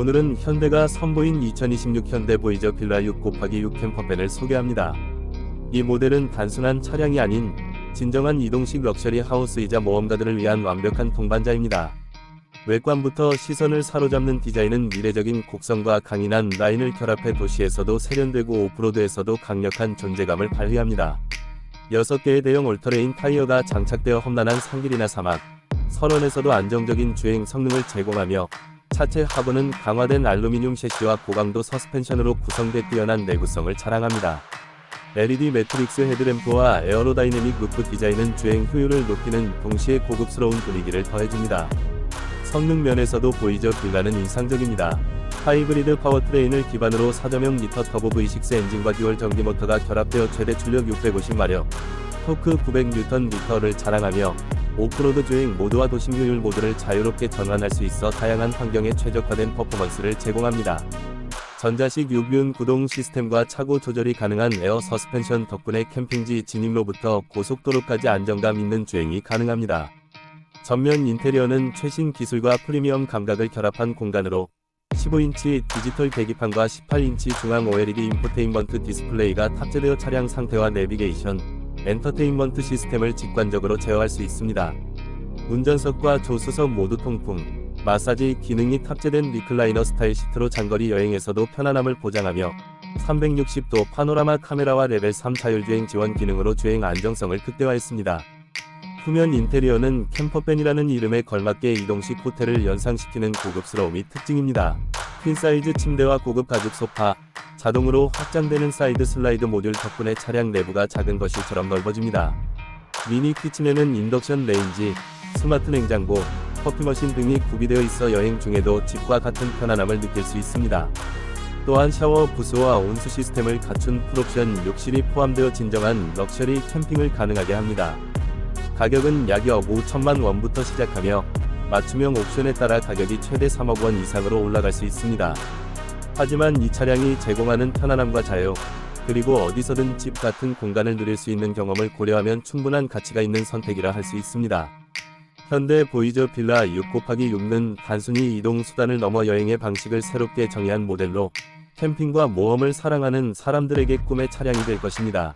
오늘은 현대가 선보인 2026 현대 보이저 빌라 6 곱하기 6 캠퍼밴을 소개합니다. 이 모델은 단순한 차량이 아닌 진정한 이동식 럭셔리 하우스이자 모험가들을 위한 완벽한 동반자입니다. 외관부터 시선을 사로잡는 디자인은 미래적인 곡선과 강인한 라인을 결합해 도시에서도 세련되고 오프로드에서도 강력한 존재감을 발휘합니다. 6개의 대형 올터레인 타이어가 장착되어 험난한 산길이나 사막, 설원에서도 안정적인 주행 성능을 제공하며 차체 하부는 강화된 알루미늄 셰시와 고강도 서스펜션으로 구성돼 뛰어난 내구성을 자랑합니다. LED 매트릭스 헤드램프와 에어로다이내믹 루프 디자인은 주행 효율을 높이는 동시에 고급스러운 분위기를 더해줍니다. 성능 면에서도 보이저 빌라는 인상적입니다. 하이브리드 파워트레인을 기반으로 4.0 리터 터보 V6 엔진과 듀얼 전기 모터가 결합되어 최대 출력 650마력, 토크 900Nm를 자랑하며 오프로드 주행 모드와 도심 효율 모드를 자유롭게 전환할 수 있어 다양한 환경에 최적화된 퍼포먼스를 제공합니다. 전자식 유균 구동 시스템과 차고 조절이 가능한 에어 서스펜션 덕분에 캠핑지 진입로부터 고속도로까지 안정감 있는 주행이 가능합니다. 전면 인테리어는 최신 기술과 프리미엄 감각을 결합한 공간으로 15인치 디지털 계기판과 18인치 중앙 OLED 인포테인먼트 디스플레이가 탑재되어 차량 상태와 내비게이션, 엔터테인먼트 시스템을 직관적으로 제어할 수 있습니다. 운전석과 조수석 모두 통풍, 마사지 기능이 탑재된 리클라이너 스타일 시트로 장거리 여행에서도 편안함을 보장하며 360도 파노라마 카메라와 레벨 3 자율주행 지원 기능으로 주행 안정성을 극대화했습니다. 후면 인테리어는 캠퍼밴이라는 이름에 걸맞게 이동식 호텔을 연상시키는 고급스러움이 특징입니다. 퀸 사이즈 침대와 고급 가죽 소파, 자동으로 확장되는 사이드 슬라이드 모듈 덕분에 차량 내부가 작은 거실처럼 넓어집니다. 미니 키친에는 인덕션 레인지, 스마트 냉장고, 커피 머신 등이 구비되어 있어 여행 중에도 집과 같은 편안함을 느낄 수 있습니다. 또한 샤워 부스와 온수 시스템을 갖춘 풀옵션 욕실이 포함되어 진정한 럭셔리 캠핑을 가능하게 합니다. 가격은 약 5천만 원부터 시작하며 맞춤형 옵션에 따라 가격이 최대 3억 원 이상으로 올라갈 수 있습니다. 하지만 이 차량이 제공하는 편안함과 자유, 그리고 어디서든 집 같은 공간을 누릴 수 있는 경험을 고려하면 충분한 가치가 있는 선택이라 할 수 있습니다. 현대 보이저 빌라 6 곱하기 6는 단순히 이동 수단을 넘어 여행의 방식을 새롭게 정의한 모델로 캠핑과 모험을 사랑하는 사람들에게 꿈의 차량이 될 것입니다.